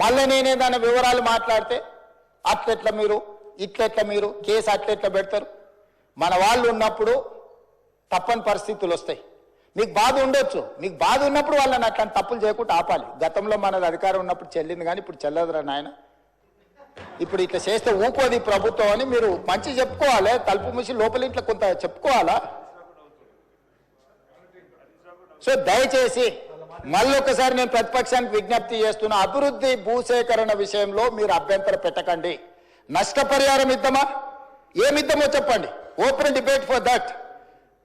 మళ్ళీ నేనే దాని వివరాలు మాట్లాడితే అట్లెట్ల మీరు ఇట్లెట్ల మీరు కేసు అట్లెట్ల పెడతారు? మన వాళ్ళు ఉన్నప్పుడు తప్పని పరిస్థితులు వస్తాయి. మీకు బాధ ఉండొచ్చు. మీకు బాధ ఉన్నప్పుడు వాళ్ళని అట్లాంటి తప్పులు చేయకుండా ఆపాలి. గతంలో మనది అధికారం ఉన్నప్పుడు చెల్లింది కానీ ఇప్పుడు చెల్లదురా నాయన. ఇప్పుడు ఇట్లా చేస్తే ఊకోది ప్రభుత్వం అని మీరు మంచి చెప్పుకోవాలి. తలుపు మూసి లోపల ఇంట్లో కొంత చెప్పుకోవాలా? సో దయచేసి మళ్ళొకసారి నేను ప్రతిపక్షానికి విజ్ఞప్తి చేస్తున్నా అభివృద్ధి భూసేకరణ విషయంలో మీరు అభ్యంతర పెట్టకండి. నష్టపరిహారం ఇద్దామా? ఏమిద్దామో చెప్పండి. ఓపెన్ డిబేట్ ఫర్ దట్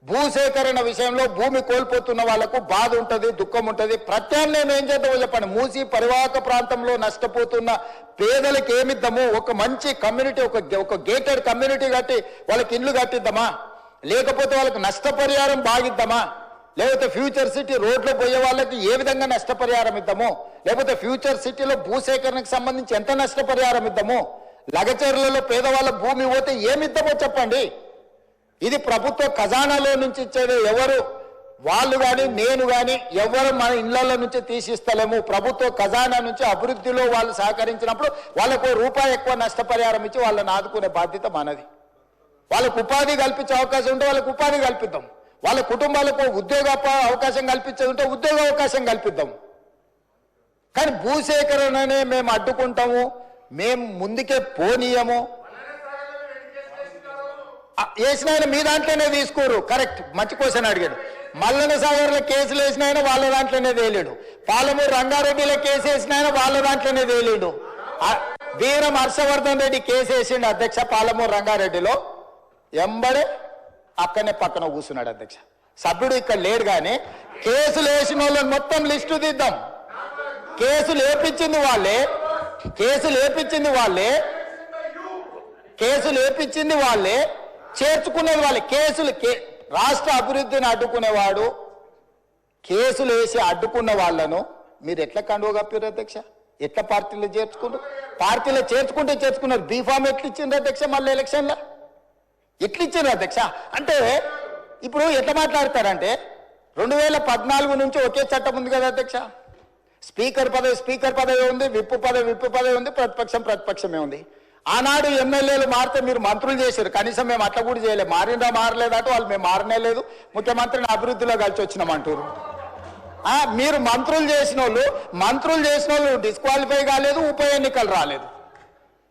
భూసేకరణ విషయంలో భూమి కోల్పోతున్న వాళ్ళకు బాధ ఉంటుంది దుఃఖం ఉంటుంది. ప్రత్యామ్నాయం ఏం చేద్దామో చెప్పండి. మూసి పరివాహక ప్రాంతంలో నష్టపోతున్న పేదలకు ఏమిద్దాము? ఒక మంచి కమ్యూనిటీ ఒక ఒక గేటెడ్ కమ్యూనిటీ కట్టి వాళ్ళకి ఇల్లు కట్టిద్దామా? లేకపోతే వాళ్ళకి నష్టపరిహారం బాగిద్దామా? లేకపోతే ఫ్యూచర్ సిటీ రోడ్లో పోయే వాళ్ళకి ఏ విధంగా నష్టపరిహారం ఇద్దాము? లేకపోతే ఫ్యూచర్ సిటీలో భూసేకరణకు సంబంధించి ఎంత నష్టపరిహారం ఇద్దాము? లగచర్లలో పేదవాళ్ళ భూమి పోతే ఏమిద్దామో చెప్పండి. ఇది ప్రభుత్వ ఖజానాలో నుంచి ఇచ్చేది ఎవరు? వాళ్ళు కానీ నేను కానీ ఎవరు మన ఇళ్ళలో నుంచి తీసిస్తలేము. ప్రభుత్వ ఖజానా నుంచి అభివృద్ధిలో వాళ్ళు సహకరించినప్పుడు వాళ్ళకు రూపాయి ఎక్కువ నష్టపరిహారం ఇచ్చి వాళ్ళని ఆదుకునే బాధ్యత మనది. వాళ్ళకు ఉపాధి కల్పించే అవకాశం ఉంటే వాళ్ళకు ఉపాధి కల్పిద్దాం. వాళ్ళ కుటుంబాలకు ఉద్యోగ అవకాశం కల్పించేది ఉంటే ఉద్యోగ అవకాశం కల్పిద్దాం. కానీ భూసేకరణనే మేము అడ్డుకుంటాము మేము ముందుకే పోనీయము. వేసిన ఆయన మీ దాంట్లోనే తీసుకోరు. కరెక్ట్ మంచి క్వశ్చన్ అడిగాడు. మల్లన సాగర్లో కేసులు వేసిన ఆయన వాళ్ళ దాంట్లోనే వేయలేడు. పాలమూరు రంగారెడ్డిలో కేసు వేసిన ఆయన వాళ్ళ దాంట్లోనే వేయలేడు. వీరం హర్షవర్ధన్ రెడ్డి కేసు వేసిండు అధ్యక్ష పాలమూరు రంగారెడ్డిలో. ఎంబడే అక్కడనే పక్కన కూర్చున్నాడు అధ్యక్ష. సభ్యుడు ఇక్కడ లేడు కానీ కేసులు వేసిన వాళ్ళని మొత్తం లిస్టు తీద్దాం. కేసులు వేపించింది వాళ్ళే కేసులు వేపించింది వాళ్ళే కేసులు వేపించింది వాళ్ళే చేర్చుకునేది వాళ్ళే. కేసులు కే- రాష్ట్ర అభివృద్ధిని అడ్డుకునేవాడు కేసులు వేసి అడ్డుకున్న వాళ్ళను మీరు ఎట్లా కండువ కప్పారు అధ్యక్ష? ఎట్లా పార్టీలో చేర్చుకుంటారు పార్టీలో చేర్చుకుంటే చేర్చుకున్నారు. బీఫామ్ ఎట్లా ఇచ్చిండ్రు అధ్యక్ష మళ్ళీ ఎలక్షన్లో? ఎట్లిచ్చారు అధ్యక్ష? అంటే ఇప్పుడు ఎట్లా మాట్లాడతారంటే రెండు వేల పద్నాలుగు నుంచి ఒకే చట్టం ఉంది కదా అధ్యక్ష? స్పీకర్ పదవి స్పీకర్ పదవి ఉంది విప్పు పదవి విప్పు పదవి ఉంది ప్రతిపక్షం ప్రతిపక్షమే ఉంది. ఆనాడు ఎమ్మెల్యేలు మారితే మీరు మంత్రులు చేశారు. కనీసం మేము అట్లా కూడా చేయలేదు. మారిందా మారలేదంటే వాళ్ళు మేము మారనే లేదు. ముఖ్యమంత్రిని అభివృద్ధిలో కలిసి వచ్చినామంటారు ఆ, మీరు మంత్రులు చేసిన వాళ్ళు మంత్రులు చేసిన వాళ్ళు డిస్క్వాలిఫై కాలేదు ఉప ఎన్నికలు రాలేదు.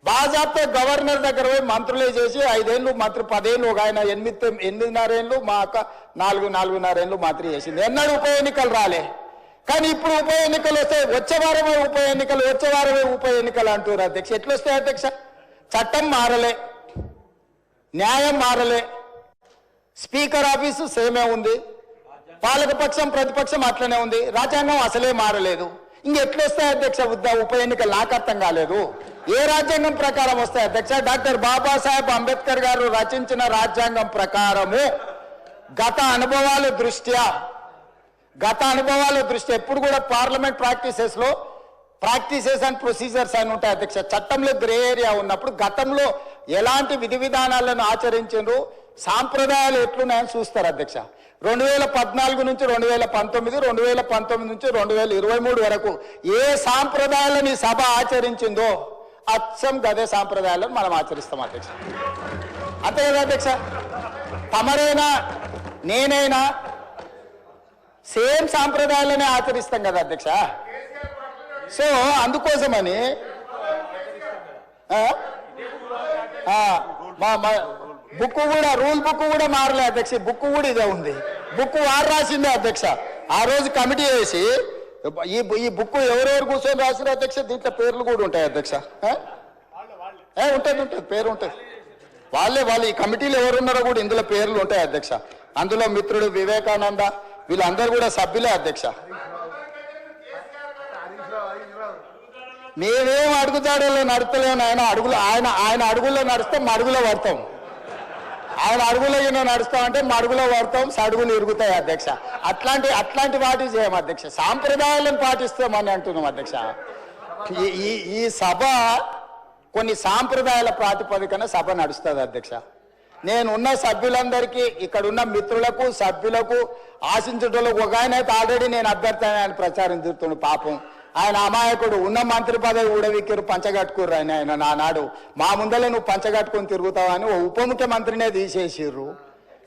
బాజాప్తో గవర్నర్ దగ్గర పోయి మంత్రులే చేసి ఐదేళ్ళు మంత్రి పదేళ్ళు ఒక ఆయన ఎనిమిది ఎనిమిదిన్నరేళ్ళు మా అక్క నాలుగు నాలుగున్నరేళ్ళు మంత్రి చేసింది. ఎన్నడూ ఉప ఎన్నికలు రాలే. కానీ ఇప్పుడు ఉప ఎన్నికలు వస్తాయి వచ్చే వారమే ఉప ఎన్నికలు వచ్చే వారమే ఉప ఎన్నికలు అంటారు అధ్యక్ష. ఎట్లు వస్తాయి అధ్యక్ష? చట్టం మారలే. న్యాయం మారలే. స్పీకర్ ఆఫీసు సేమే ఉంది. పాలకపక్షం ప్రతిపక్షం అట్లనే ఉంది. రాజ్యాంగం అసలే మారలేదు. ఇంకెట్లొస్తాయి అధ్యక్ష ఉద్ద ఉప ఎన్నికలు నాకు అర్థం కాలేదు. ఏ రాజ్యాంగం ప్రకారం వస్తాయి అధ్యక్ష? డాక్టర్ బాబాసాహెబ్ అంబేద్కర్ గారు రచించిన రాజ్యాంగం ప్రకారము గత అనుభవాల దృష్ట్యా గత అనుభవాల దృష్ట్యా ఎప్పుడు కూడా పార్లమెంట్ ప్రాక్టీసెస్లో ప్రాక్టీసెస్ అండ్ ప్రొసీజర్స్ అని ఉంటాయి అధ్యక్ష. చట్టంలో గ్రే ఏరియా ఉన్నప్పుడు గతంలో ఎలాంటి విధి విధానాలను ఆచరించారు సాంప్రదాయాలు ఎట్లున్నాయని చూస్తారు అధ్యక్ష. రెండు వేల పద్నాలుగు నుంచి రెండు వేల పంతొమ్మిది రెండు వేల పంతొమ్మిది నుంచి రెండు వేల ఇరవై మూడు వరకు ఏ సాంప్రదాయాలను ఈ సభ ఆచరించిందో అచ్చం గదే సాంప్రదాయాలను మనం ఆచరిస్తాం అధ్యక్ష. అంతే కదా అధ్యక్ష? తమరైనా నేనైనా సేమ్ సాంప్రదాయాలనే ఆచరిస్తాం కదా అధ్యక్ష? సో అందుకోసమని మా మా బుక్ కూడా రూల్ బుక్ కూడా మారలే అధ్యక్ష. బుక్ కూడా ఇదే ఉంది. బుక్ వారు రాసిందే అధ్యక్ష. ఆ రోజు కమిటీ వేసి ఈ ఈ బుక్ ఎవరెవరు కూర్చొని రాసిన అధ్యక్ష? దీంట్లో పేర్లు కూడా ఉంటాయి అధ్యక్ష. ఏ ఉంటుంది ఉంటుంది పేరు ఉంటుంది. వాళ్ళే వాళ్ళు ఈ కమిటీలో ఎవరున్నారో కూడా ఇందులో పేర్లు ఉంటాయి అధ్యక్ష. అందులో మిత్రుడు వివేకానంద వీళ్ళందరూ కూడా సభ్యులే అధ్యక్ష. మేమేం అడుగుతాడో నడతలేము ఆయన అడుగులు ఆయన ఆయన అడుగుల్లో నడుస్తాం మడుగులో పడతాం. ఆయన అడుగులో ఈయన నడుస్తామంటే మడుగులో పడతాం సడుగులు ఇరుగుతాయి అధ్యక్ష. అట్లాంటి అట్లాంటి వాటి చేయం అధ్యక్ష. సాంప్రదాయాలను పాటిస్తామని అంటున్నాం అధ్యక్ష. ఈ- ఈ సభ కొన్ని సాంప్రదాయాల ప్రాతిపదికన సభ నడుస్తుంది అధ్యక్ష. నేను ఉన్న సభ్యులందరికీ ఇక్కడ ఉన్న మిత్రులకు సభ్యులకు ఆశించడంలో ఒక ఆయన అయితే ఆల్రెడీ నేను అభ్యర్థి ఆయన ప్రచారం తిరుగుతుండు పాపం. ఆయన అమాయకుడు ఉన్న మంత్రి పదవి ఊడవిక్కిరు పంచగట్టుకుర్రు ఆయన ఆయన నానాడు మా ముందర నువ్వు పంచగట్టుకొని తిరుగుతావని ఓ ఉప ముఖ్యమంత్రినే తీసేసిర్రు.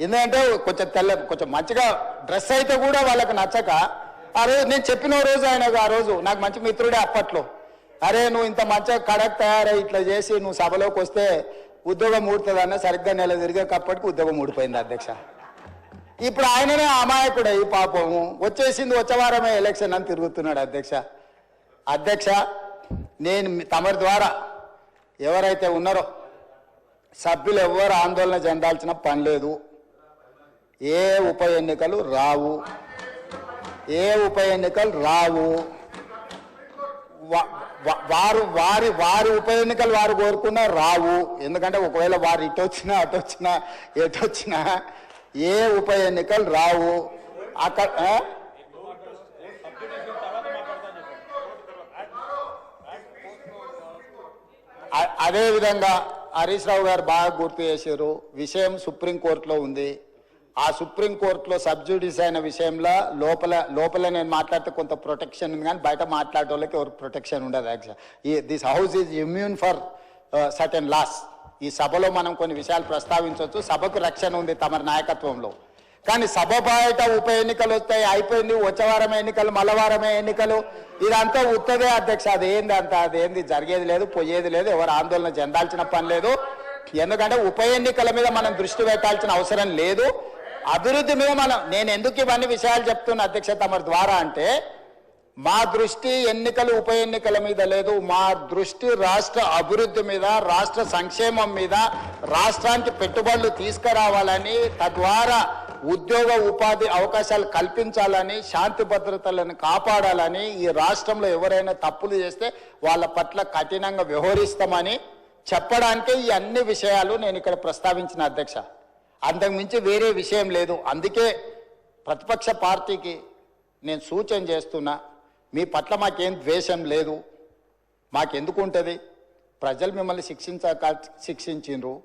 ఎందుకంటే కొంచెం తెల్ల కొంచెం మంచిగా డ్రెస్ అయితే కూడా వాళ్ళకి నచ్చక ఆ రోజు నేను చెప్పిన రోజు ఆయన ఆ రోజు నాకు మంచి మిత్రుడే అప్పట్లో. అరే నువ్వు ఇంత మంచిగా కడక్ తయారై ఇట్లా చేసి నువ్వు సభలోకి వస్తే ఉద్యోగం ఊడుతుందన్న సరిగ్గా నెల తిరిగేటప్పటికి ఉద్యోగం ఊడిపోయింది అధ్యక్ష. ఇప్పుడు ఆయననే అమాయకుడు ఈ పాపం వచ్చేసింది వచ్చే వారమే ఎలక్షన్ అని తిరుగుతున్నాడు అధ్యక్ష. అధ్యక్ష నేను తమరి ద్వారా ఎవరైతే ఉన్నారో సభ్యులు ఎవరు ఆందోళన చెందాల్సిన పని లేదు. ఏ ఉప ఎన్నికలు రావు. ఏ ఉప ఎన్నికలు రావు. వారు వారి వారి ఉప ఎన్నికలు వారు కోరుకున్నా రావు. ఎందుకంటే ఒకవేళ వారు ఇటు వచ్చినా అటు వచ్చినా ఎటు వచ్చినా ఏ ఉప ఎన్నికలు రావు. అక్కడ అదేవిధంగా అదే విధంగా హరీష్ రావు గారు బాగా గుర్తు చేశారు. విషయం సుప్రీంకోర్టులో ఉంది. ఆ సుప్రీంకోర్టులో సబ్జ్యూడిస్ అయిన విషయంలో లోపల లోపల నేను మాట్లాడితే కొంత ప్రొటెక్షన్ ఉంది కానీ బయట మాట్లాడే వాళ్ళకి ఎవరు ప్రొటెక్షన్ ఉండదు యాక్చువల్. ఈ this house is immune for certain laws. ఈ సభలో మనం కొన్ని విషయాలు ప్రస్తావించవచ్చు. సభకు రక్షణ ఉంది తమ నాయకత్వంలో. కానీ సభ బయట ఉప ఎన్నికలు వస్తాయి అయిపోయింది. వచ్చవారం ఎన్నికలు మలవారమే ఎన్నికలు. ఇదంతా ఉత్తదే అధ్యక్ష. అదేంది అంత అదేంది? జరిగేది లేదు పోయేది లేదు. ఎవరు ఆందోళన చెందాల్సిన పని లేదు. ఎందుకంటే ఉప ఎన్నికల మీద మనం దృష్టి పెట్టాల్సిన అవసరం లేదు. అభివృద్ధి మీద మనం నేను ఎందుకు ఇవన్నీ విషయాలు చెప్తున్న అధ్యక్ష తమరి ద్వారా అంటే మా దృష్టి ఎన్నికలు ఉప ఎన్నికల మీద లేదు. మా దృష్టి రాష్ట్ర అభివృద్ధి మీద రాష్ట్ర సంక్షేమం మీద రాష్ట్రానికి పెట్టుబడులు తీసుకురావాలని తద్వారా ఉద్యోగ ఉపాధి అవకాశాలు కల్పించాలని శాంతి భద్రతలను కాపాడాలని ఈ రాష్ట్రంలో ఎవరైనా తప్పులు చేస్తే వాళ్ళ పట్ల కఠినంగా వ్యవహరిస్తామని చెప్పడానికే ఈ అన్ని విషయాలు నేను ఇక్కడ ప్రస్తావించిన అధ్యక్ష. అంతకుమించి వేరే విషయం లేదు. అందుకే ప్రతిపక్ష పార్టీకి నేను సూచన చేస్తున్నా మీ పట్ల మాకేం ద్వేషం లేదు. మాకెందుకు ఉంటుంది? ప్రజలు మిమ్మల్ని శిక్షించ శిక్షించిండ్రు.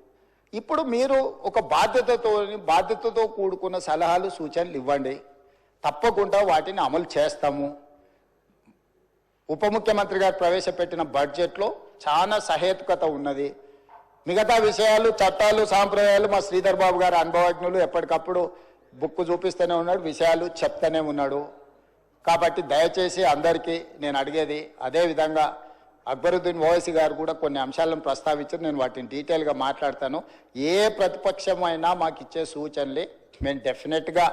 ఇప్పుడు మీరు ఒక బాధ్యతతో బాధ్యతతో కూడుకున్న సలహాలు సూచనలు ఇవ్వండి. తప్పకుండా వాటిని అమలు చేస్తాము. ఉప ముఖ్యమంత్రి గారు ప్రవేశపెట్టిన బడ్జెట్లో చాలా సహేతుకత ఉన్నది. మిగతా విషయాలు చట్టాలు సాంప్రదాయాలు మా శ్రీధర్ బాబు గారు అనుభవజ్ఞులు ఎప్పటికప్పుడు బుక్ చూపిస్తూనే ఉన్నాడు విషయాలు చెప్తూనే ఉన్నాడు. కాబట్టి దయచేసి అందరికీ నేను అడిగేది అదే విధంగా అక్బరుద్దీన్ ఓవైసీ గారు కూడా కొన్ని అంశాలను ప్రస్తావించారు. నేను వాటిని డీటెయిల్గా మాట్లాడతాను. ఏ ప్రతిపక్షమైనా మాకు ఇచ్చే సూచనలు. మేము డెఫినెట్గా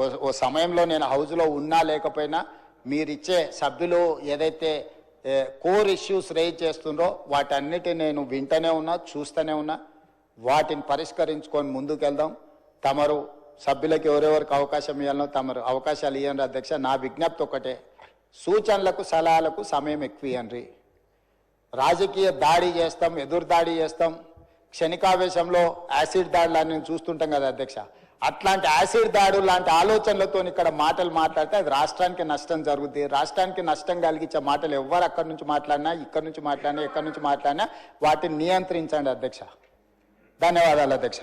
ఓ ఓ సమయంలో నేను హౌస్లో ఉన్నా లేకపోయినా మీరిచ్చే సభ్యులు ఏదైతే కోర్ ఇష్యూస్ రేజ్ చేస్తుండ్రో వాటన్నిటి నేను వింటూనే ఉన్నా చూస్తూనే ఉన్నా. వాటిని పరిష్కరించుకొని ముందుకెళ్దాం. తమరు సభ్యులకు ఎవరెవరికి అవకాశం ఇవ్వాలనో తమరు అవకాశాలు ఇవ్వండి అధ్యక్ష. నా విజ్ఞప్తి ఒకటే. సూచనలకు సలహాలకు సమయం ఎక్కువ ఇవ్వండి రాజకీయ దాడి చేస్తాం ఎదురు దాడి చేస్తాం. క్షణికావేశంలో యాసిడ్ దాడులు చూస్తుంటాం కదా అధ్యక్ష. అట్లాంటి యాసిడ్ దాడు లాంటి ఆలోచనలతో ఇక్కడ మాటలు మాట్లాడితే అది రాష్ట్రానికి నష్టం జరుగుతుంది రాష్ట్రానికి నష్టం కలిగించే మాటలు ఎవరు అక్కడి నుంచి మాట్లాడినా ఇక్కడి నుంచి మాట్లాడినా ఎక్కడి నుంచి మాట్లాడినా వాటిని నియంత్రించండి అధ్యక్ష. ధన్యవాదాలు అధ్యక్ష.